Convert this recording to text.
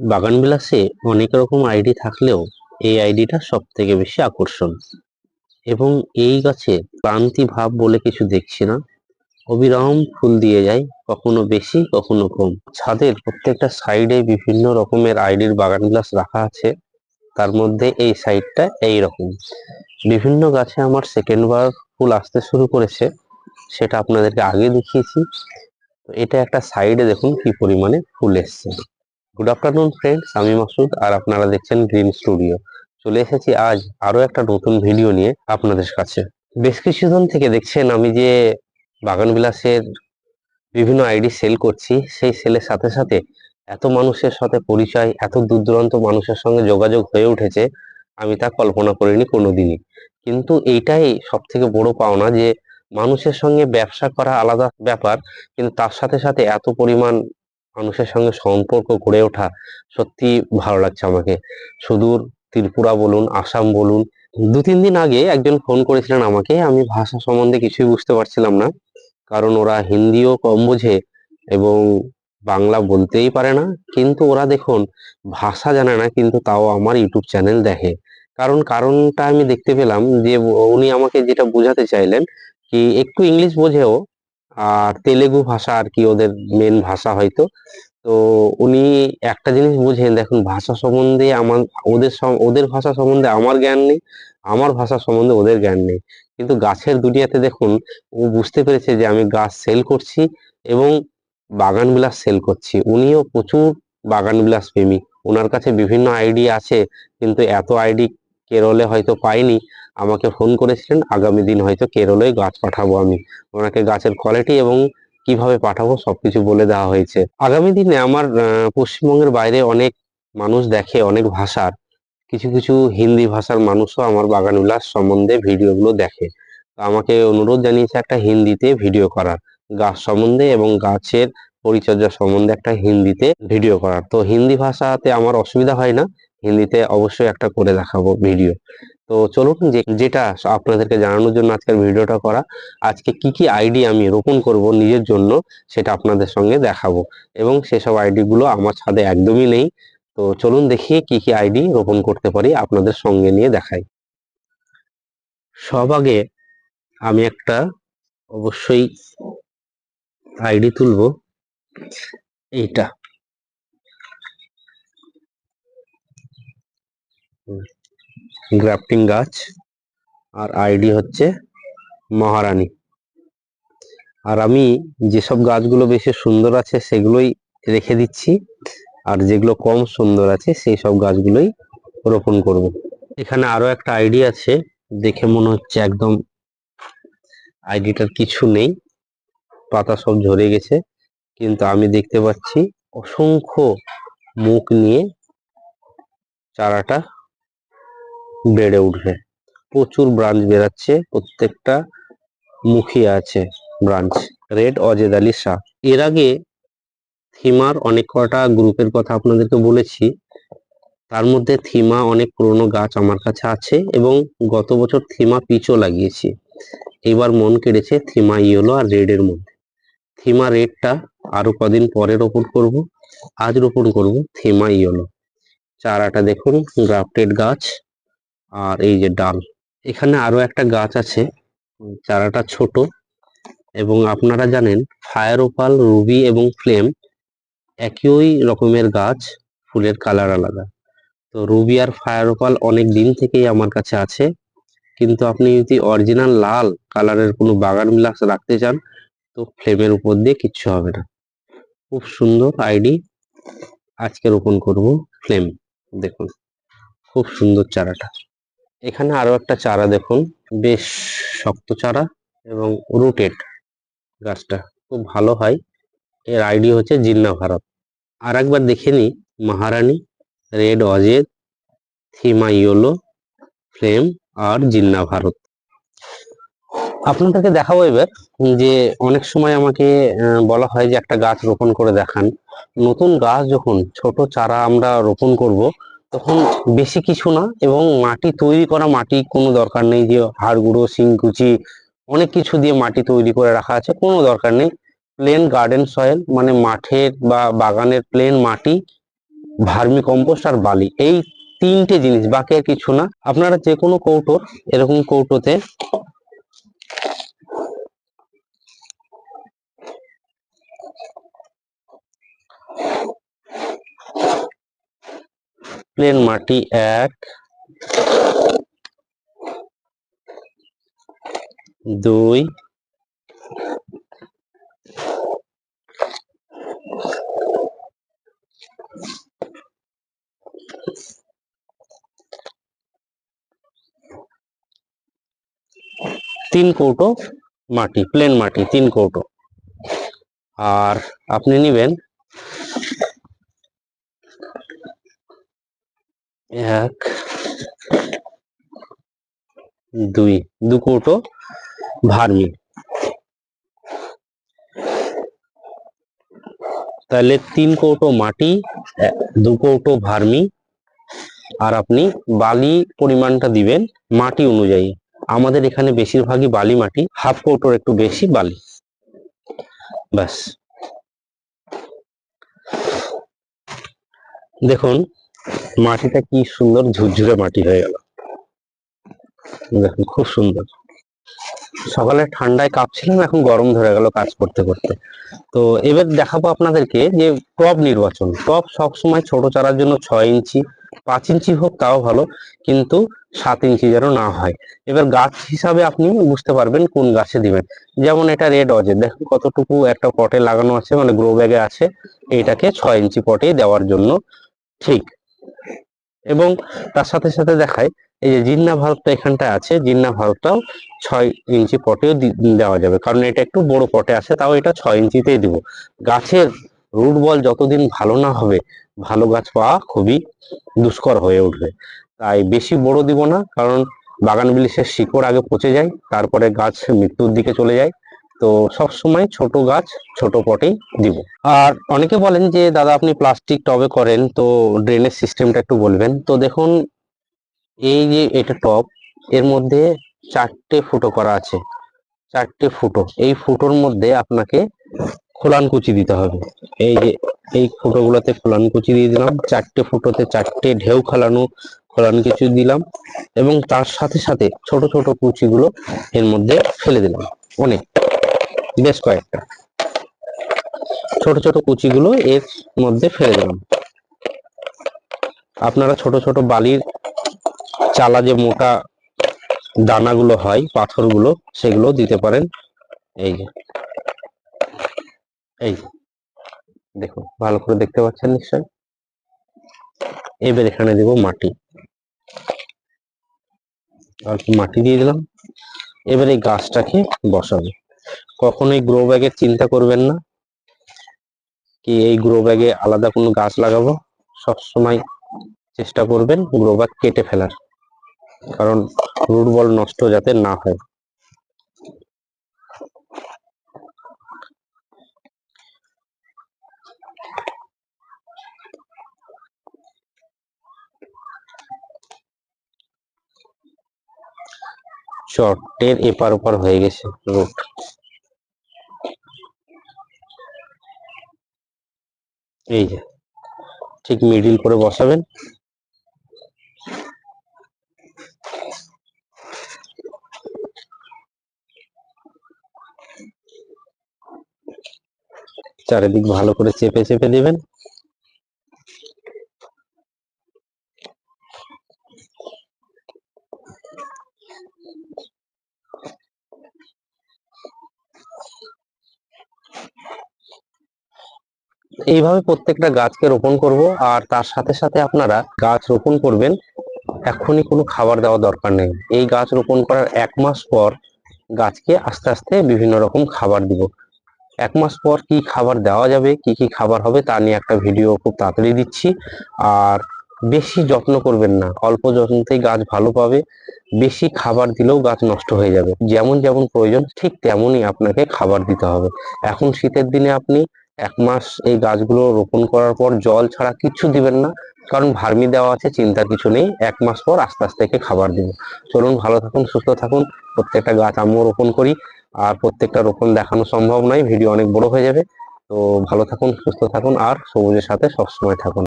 বাগান বিলাসে অনেক রকম আইডি থাকলেও এই আইডিটা সব থেকে বেশি আকর্ষণ। এবং এই গাছে ক্লান্তি ভাব বলে কিছু দেখছি না। অবিরাম ফুল দিয়ে যায়, কখনো বেশি, কখনো কম। ছাদের প্রত্যেকটা সাইডে বিভিন্ন রকমের আইডির বাগান বিলাস রাখা আছে। তার মধ্যে এই সাইডটা এই রকম বিভিন্ন গাছে আমার সেকেন্ড বার ফুল আসতে শুরু করেছে, সেটা আপনাদেরকে আগে দেখিয়েছি। তো এটা একটা সাইডে দেখুন কি পরিমাণে ফুল এসছে। গুড আফটারনুন ফ্রেন্ডস আমি মাসুদ আর আপনারা দেখছেন গ্রিন স্টুডিও চলে এসেছি আজ আরও একটা নতুন ভিডিও নিয়ে আপনাদের কাছে। বেশ কিছুদিন থেকে দেখছেন আমি যে বাগান বিলাসের বিভিন্ন আইডি সেল করছি। সেই সেলের সাথে সাথে এত মানুষের সাথে পরিচয়, এত দূর দূরান্ত মানুষের সঙ্গে যোগাযোগ হয়ে উঠেছে, আমি তা কল্পনা করিনি কোনোদিনই। কিন্তু এইটাই সব থেকে বড় পাওনা যে মানুষের সঙ্গে ব্যবসা করা আলাদা ব্যাপার, কিন্তু তার সাথে সাথে এত পরিমাণ মানুষের সঙ্গে সম্পর্ক গড়ে ওঠা সত্যি ভালো লাগছে আমাকে। সুদূর ত্রিপুরা বলুন, আসাম বলুন, দু তিন দিন আগে একজন ফোন করেছিলেন আমাকে, আমি ভাষা সম্বন্ধে কিছুই বুঝতে পারছিলাম না, কারণ ওরা হিন্দিও কম বোঝে এবং বাংলা বলতেই পারে না, কিন্তু ওরা দেখুন, ভাষা জানে না, কিন্তু তাও আমার ইউটিউব চ্যানেল দেখে। কারণ কারণটা আমি দেখতে পেলাম যে, উনি আমাকে যেটা বোঝাতে চাইলেন, কি একটু ইংলিশ বোঝেও আর তেলেগু ভাষা আর কি ওদের মেন ভাষা হয়তো। তো উনি একটা জিনিস বুঝেন, দেখুন, ভাষা সম্বন্ধে আমার, ওদের ওদের ভাষা সম্বন্ধে আমার জ্ঞান নেই, আমার ভাষা সম্বন্ধে ওদের জ্ঞান নেই। কিন্তু গাছের দুনিয়াতে দেখুন, ও বুঝতে পেরেছে যে আমি গাছ সেল করছি এবং বাগান বিলাস সেল করছি। উনিও প্রচুর বাগান বিলাস প্রেমী ওনার কাছে বিভিন্ন আইডি আছে, কিন্তু এত আইডি কেরলে হয়তো পাইনি। আমাকে ফোন করেছিলেন, আগামী দিন হয়তো কেরলে গাছ পাঠাবো আমি। ওনাকে গাছের কোয়ালিটি এবং কীভাবে পাঠাবো সবকিছু বলে দেওয়া হয়েছে। আগামী দিনে আমার পশ্চিমবঙ্গের বাইরে অনেক মানুষ দেখে, অনেক ভাষার, কিছু কিছু হিন্দি ভাষার মানুষও আমার বাগান উল্লাস সম্বন্ধে ভিডিওগুলো দেখে। আমাকে অনুরোধ জানিয়েছে একটা হিন্দিতে ভিডিও করার, গাছ সম্বন্ধে এবং গাছের পরিচর্যা সম্বন্ধে একটা হিন্দিতে ভিডিও করার। তো হিন্দি ভাষাতে আমার অসুবিধা হয় না, হিন্দিতে অবশ্যই একটা করে দেখাবো ভিডিও। তো চলুন যে যেটা আপনাদেরকে জানানোর জন্য আজকের ভিডিওটা করা, আজকে কি কি আইডি আমি রোপণ করব নিজের জন্য সেটা আপনাদের সঙ্গে দেখাবো। এবং সেসব আইডিগুলো আমার ছাদে একদমই নেই। তো চলুন দেখি কি কি আইডি রোপণ করতে পারি আপনাদের সঙ্গে নিয়ে দেখাই। সব আগে আমি একটা অবশ্যই আইডি তুলবো। এইটা। গ্রাফটিং গাছ আর আইডি হচ্ছে মহারানী। আর আমি যেসব গাছগুলো বেশি সুন্দর আছে সেগুলোই রেখে দিচ্ছি, আর যেগুলো কম সুন্দর আছে সেই সব গাছগুলোই রোপণ করব। এখানে আরও একটা আইডি আছে, দেখে মনে হচ্ছে একদম আইডিটার কিছু নেই, পাতা সব ঝরে গেছে, কিন্তু আমি দেখতে পাচ্ছি অসংখ্য মুখ নিয়ে চারাটা বেড়ে উঠবে। প্রচুর ব্রাঞ্চ বেরাচ্ছে, প্রত্যেকটা মুখী আছে ব্রাঞ্চ রেড অজেদ আলী শাহ। এর আগে থিমার অনেক কটা গ্রুপের কথা আপনাদেরকে বলেছি। তার মধ্যে থিমা অনেক পুরনো গাছ আমার কাছে আছে এবং গত বছর থিমা পিচও লাগিয়েছি। এবার মন কেড়েছে থিমা ইয়েলো আর রেডের মধ্যে। থিমা রেডটা আরও কদিন পরে রোপণ করব। আজ রোপণ করব থিমা ইয়েলো। চারাটা দেখুন, গ্রাফটেড গাছ। আর এই যে ডাল, এখানে আরও একটা গাছ আছে চারাটা ছোট এবং আপনারা জানেন ফায়ার ওপাল, রুবি এবং ফ্লেম একই রকমের গাছ, ফুলের কালার আলাদা। তো রুবি আর ফায়ার ওপাল অনেক দিন থেকেই আমার কাছে আছে, কিন্তু আপনি যদি অরিজিনাল লাল কালারের কোনো বাগান বিলাস রাখতে চান, তো ফ্লেমের উপর দিয়ে কিচ্ছু হবে না। খুব সুন্দর আইডি, আজকে রোপণ করব ফ্লেম, দেখুন, খুব সুন্দর চারাটা। এখানে আরও একটা চারা দেখুন, বেশ শক্ত চারা এবং রুটেড গাছটা, খুব ভালো হয়। এর আইডি হচ্ছে জিন্না ভারত। আর একবার দেখে নিই, মহারানী, রেড অজেদ থিমা ইয়োলো, ফ্লেম আর জিন্না ভারত। আপনাদেরকে দেখাবো এবার যে অনেক সময় আমাকে বলা হয় যে একটা গাছ রোপণ করে দেখান। নতুন গাছ যখন ছোট চারা আমরা রোপণ করব তখন বেশি কিছু না এবং মাটি তৈরি করা মাটি কোনো দরকার নেই, যে হাড় গুঁড়ো, শিংকুচি, অনেক কিছু দিয়ে মাটি তৈরি করে রাখা আছে, কোনো দরকার নেই। প্লেন গার্ডেন সয়েল মানে মাঠের বা বাগানের প্লেন মাটি, ভার্মি কম্পোস্ট আর বালি, এই তিনটে জিনিস, বাকি আর কিছু না। আপনারা যে কোনো কৌটোর এরকম কৌটোতে প্লেন মাটি এক দুই তিন কৌটো মাটি প্লেন মাটি তিন কৌটো আর আপনি নেবেন এক, দুই, দু কৌটো ভার্মি। তাহলে তিন কৌটো মাটি দু কৌটো ভার্মি। আর আপনি বালি পরিমাণটা দিবেন মাটি অনুযায়ী। আমাদের এখানে বেশিরভাগই বালি মাটি, হাফ কৌটোর একটু বেশি বালি। ব্যাস। দেখুন মাটিটা কি সুন্দর ঝুরঝুরে মাটি হয়ে গেল। দেখুন, খুব সুন্দর। সকালে ঠান্ডায় কাঁপছিলাম, এখন গরম ধরে গেল কাজ করতে করতে। তো এবার দেখাবো আপনাদেরকে যে টব নির্বাচন। টব সবসময় ছোট চারার জন্য ছয় ইঞ্চি, পাঁচ ইঞ্চি হোক, তাও ভালো, কিন্তু সাত ইঞ্চি যেন না হয়। এবার গাছ হিসাবে আপনি বুঝতে পারবেন কোন গাছে দিবেন। যেমন এটা রেড অজের, দেখুন কতটুকু একটা পটে লাগানো আছে মানে গ্রো ব্যাগে আছে এটাকে ছয় ইঞ্চি পটে দেওয়ার জন্য ঠিক। এবং তার সাথে সাথে দেখায়, এই যে জিন্না ভারতটা এখানটায় আছে, জিন্না ভারতটাও ছয় ইঞ্চি পটেও দেওয়া যাবে। কারণ এটা একটু বড় পটে আছে, তাও এটা ছয় ইঞ্চিতেই দিব। গাছের রুট বল যতদিন ভালো না হবে, ভালো গাছ পাওয়া খুবই দুষ্কর হয়ে উঠবে। তাই বেশি বড় দিব না, কারণ বাগান বিলাসের শিকড় আগে পচে যায়, তারপরে গাছ মৃত্যুর দিকে চলে যায়। তো সব সময় ছোট গাছ, ছোট পটেই দিব। আর অনেকে বলেন যে, দাদা, আপনি প্লাস্টিক টবে করেন, তো ড্রেনেজ সিস্টেমটা একটু বলবেন। তো দেখুন, এই যে এটা টব এর মধ্যে চারটে ফুটো করা আছে। চারটে ফুটো। এই ফুটোর মধ্যে আপনাকে খোলান কুচি দিতে হবে। এই যে, এই ফুটোগুলোতে খোলান কুচি দিয়ে দিলাম। চারটে ফুটোতে চারটে ঢেউ খালানো, খোলান কুচি দিলাম এবং তার সাথে সাথে ছোট ছোট কুচিগুলো এর মধ্যে ফেলে দিলাম। অনেক। বেশ কয়েকটা। ছোট ছোট কুচিগুলো এর মধ্যে ফেলে দিলাম। আপনারা ছোট ছোট বালির চালা যে মোটা দানাগুলো হয়, পাথরগুলো, সেগুলো দিতে পারেন। এই যে। এই। দেখুন, ভালো করে দেখতে পাচ্ছেন নিশ্চয়? এবার এখানে দেব মাটি। অল্প মাটি দিয়ে দিলাম। এবার এই গাছটাকে বসাবো। কখনোই গ্রো ব্যাগের চিন্তা করবেন না। কি এই গ্রো ব্যাগে আলাদা কোনো গাছ লাগাবো? সব সময় চেষ্টা করবেন গ্রো ব্যাগ কেটে ফেলার। কারণ রুট বল নষ্ট যাতে না হয়। চটের এপার ওপার হয়ে গেছে রুট এই যে ঠিক মিডিল করে বসাবেন। চারিদিক ভালো করে চেপে চেপে দিবেন। এইভাবে প্রত্যেকটা গাছকে রোপণ করব আর তার সাথে সাথে আপনারা গাছ রোপণ করবেন। এখনই কোনো খাবার দেওয়া দরকার নেই। এই গাছ রোপণ করার এক মাস পর গাছকে আস্তে আস্তে বিভিন্ন রকম খাবার দিব। এক মাস পর কি খাবার দেওয়া যাবে, কি কি খাবার হবে তা নিয়ে একটা ভিডিও খুব তাড়াতাড়ি দিচ্ছি। আর বেশি যত্ন করবেন না। অল্প যত্নতেই গাছ ভালো পাবে। বেশি খাবার দিলেও গাছ নষ্ট হয়ে যাবে। যেমন যেমন প্রয়োজন ঠিক তেমনই আপনাকে খাবার দিতে হবে। এখন শীতের দিনে আপনি এক মাস এই গাছগুলো রোপণ করার পর জল ছাড়া কিচ্ছু দিবেন না, কারণ ভার্মি দেওয়া আছে চিন্তার কিছু নেই। এক মাস পর আস্তে আস্তে একে খাবার দিব। চলুন, ভালো থাকুন, সুস্থ থাকুন। প্রত্যেকটা গাছ আমিও রোপণ করি। আর প্রত্যেকটা রোপণ দেখানো সম্ভব নয়, ভিডিও অনেক বড় হয়ে যাবে। তো ভালো থাকুন, সুস্থ থাকুন, আর সবুজের সাথে সবসময় থাকুন।